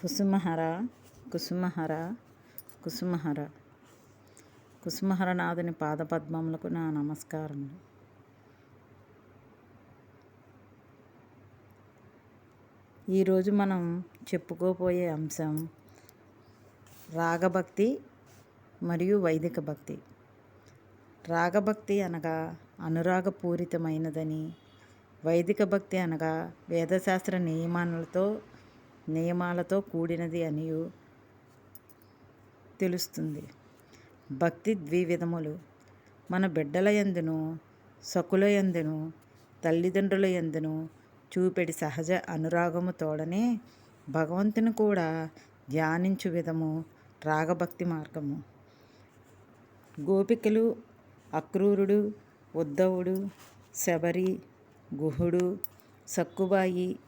కుసుమహర కుసుమహర కుసుమహర. కుసుమహరనాథుని పాదపద్మములకు నా నమస్కారములు. ఈరోజు మనం చెప్పుకోబోయే అంశం రాగభక్తి మరియు వైదిక భక్తి. రాగభక్తి అనగా అనురాగపూరితమైనదని వైదిక భక్తి అనగా వేదశాస్త్ర నియమాలతో నియమాలతో కూడినది అని తెలుస్తుంది. భక్తి ద్వివిధములు. మన బిడ్డల యందును సకుల ఎందును తల్లిదండ్రుల యందును చూపెడి సహజ అనురాగము తోడనే భగవంతుని కూడా ధ్యానించు విధము రాగభక్తి మార్గము. గోపికలు అక్రూరుడు ఉద్ధవుడు శబరి గుహుడు సక్కుబాయి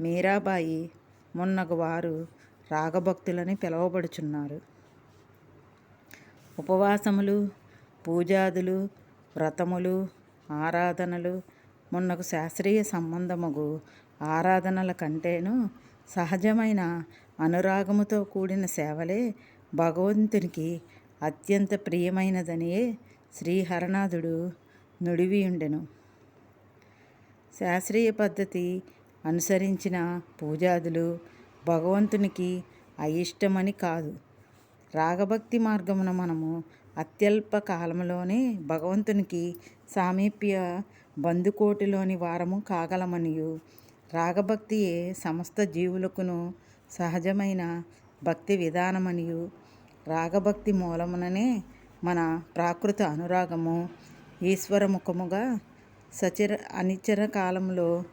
మీరాబాయి మున్నగు వారు రాగభక్తులని పిలువబడుచున్నారు. ఉపవాసములు పూజాదులు వ్రతములు ఆరాధనలు మొన్నకు శాస్త్రీయ సంబంధముగు ఆరాధనల కంటేను సహజమైన అనురాగముతో కూడిన సేవలే భగవంతునికి అత్యంత ప్రియమైనదనియే శ్రీహరనాథుడు నుడివియుండెను. శాస్త్రీయ పద్ధతి అనుసరించిన పూజాదులు భగవంతునికి అయిష్టమని కాదు. రాగభక్తి మార్గమున మనము అత్యల్ప కాలంలోనే భగవంతునికి సామీప్య బందుకోటిలోని వారము కాగలమనియు. రాగభక్తియే సమస్త జీవులకును సహజమైన భక్తి విధానమనియు. రాగభక్తి మూలముననే మన ప్రాకృత అనురాగము ఈశ్వరముఖముగా సచిర అనిచర కాలంలో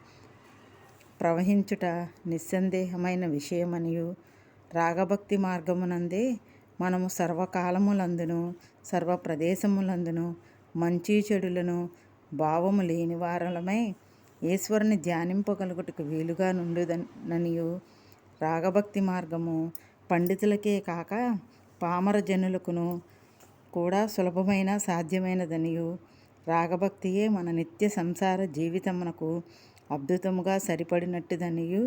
ప్రవహించుట నిస్సందేహమైన విషయమనియు. రాగభక్తి మార్గమునందే మనము సర్వకాలములందును సర్వ ప్రదేశములందును మంచి చెడులను భావము లేని వారలమై ఈశ్వరుని ధ్యానింపగలుగుటకు వీలుగా నుండుదననియు. రాగభక్తి మార్గము పండితులకే కాక పామర జనులకును కూడా సులభమైన సాధ్యమైనదనియు. రాగభక్తియే మన నిత్య సంసార జీవితమునకు అద్భుతముగా సరిపడినట్టుదనియు.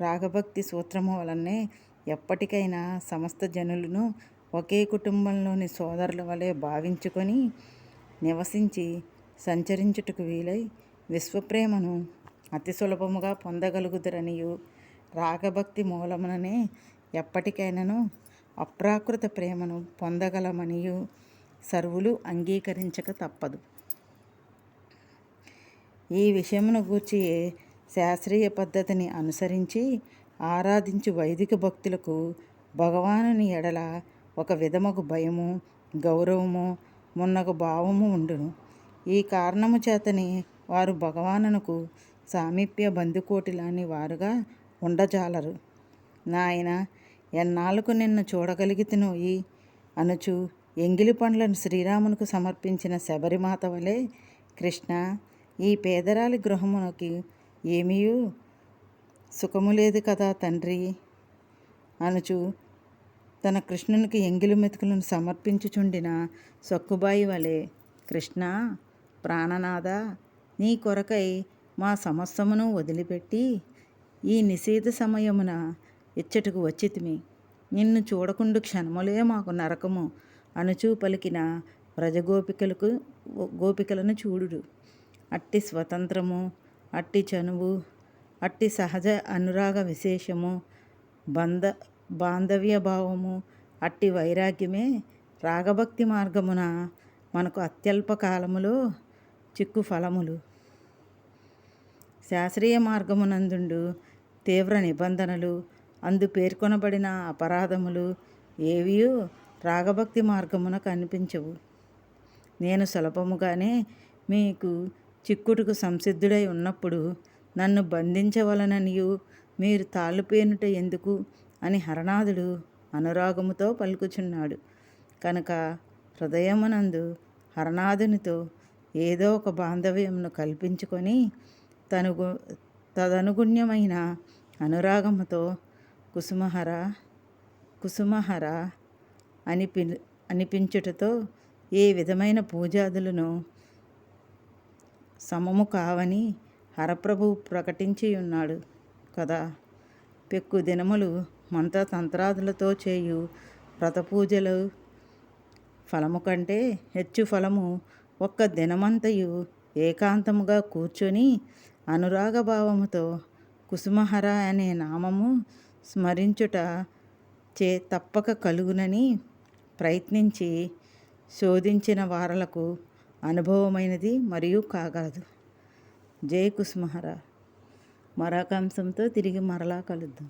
రాగభక్తి సూత్రము వలనే ఎప్పటికైనా సమస్త జనులను ఒకే కుటుంబంలోని సోదరుల వలె భావించుకొని నివసించి సంచరించుటకు వీలై విశ్వప్రేమను అతి సులభముగా పొందగలుగుదరనియు. రాగభక్తి మూలముననే ఎప్పటికైనాను అప్రాకృత ప్రేమను పొందగలమనియు. సర్వులు అంగీకరించక తప్పదు. ఈ విషయమును గూర్చి శాస్త్రీయ పద్ధతిని అనుసరించి ఆరాధించు వైదిక భక్తులకు భగవానుని ఎడల ఒక విధముకు భయము గౌరవము మున్నగు భావము ఉండును. ఈ కారణము చేతని వారు భగవానునకు సామీప్య బంధుకోటిలాని వారుగా ఉండజాలరు. నాయన ఎన్నాళ్ళకు నిన్ను చూడగలిగితినోయి అనుచు ఎంగిలి పండ్లను శ్రీరామునకు సమర్పించిన శబరిమాత వలె కృష్ణ ఈ పేదరాలి గృహమునకి ఏమీయూ సుఖము లేదు కదా తండ్రి అనుచు. తన కృష్ణునికి ఎంగిలి మెతుకులను సమర్పించుచుండిన సక్కుబాయి వలె కృష్ణ ప్రాణనాథ నీ కొరకై మా సమస్తమును వదిలిపెట్టి ఈ నిషేధ సమయమున ఇచ్చటకు వచ్చితిమి. నిన్ను చూడకుండా క్షణములే మాకు నరకము. అనుచూ పలికిన ప్రజగోపికలకు గోపికలను చూడుడు. అట్టి స్వతంత్రము అట్టి చనువు అట్టి సహజ అనురాగ విశేషము బంధ బాంధవ్య భావము అట్టి వైరాగ్యమే రాగభక్తి మార్గమున మనకు అత్యల్ప కాలములో చిక్కు ఫలములు. శాస్త్రీయ మార్గమునందుండు తీవ్ర నిబంధనలు అందు పేర్కొనబడిన అపరాధములు ఏవియూ రాగభక్తి మార్గమున కనిపించవు నేను సులభముగానే మీకు చిక్కుడుకు సంసిద్ధుడై ఉన్నప్పుడు నన్ను బంధించవలననియు మీరు తాళ్ళుపేనుట ఎందుకు? అని హరనాథుడు అనురాగముతో పలుకుచున్నాడు. కనుక హృదయమునందు హరనాథునితో ఏదో ఒక బాంధవ్యమును కల్పించుకొని తనుగు తదనుగుణ్యమైన అనురాగముతో కుసుమహర కుసుమహర అనిపి అనిపించుటతో ఏ విధమైన పూజాదులను సమము కావని హరప్రభు ప్రకటించి ఉన్నాడు కదా. పెక్కు దినములు మంత్రతంత్రాదులతో చేయు వ్రతపూజలు ఫలము కంటే హెచ్చు ఫలము ఒక్క దినమంతయు ఏకాంతముగా కూర్చొని అనురాగభావముతో కుసుమహర అనే నామము స్మరించుట చే తప్పక కలుగునని ప్రయత్నించి శోధించిన వారలకు అనుభవమైనది మరియు కాగలదు జై కుసుమహర మరొక అంశంతో తిరిగి మరలా కలుద్దాం.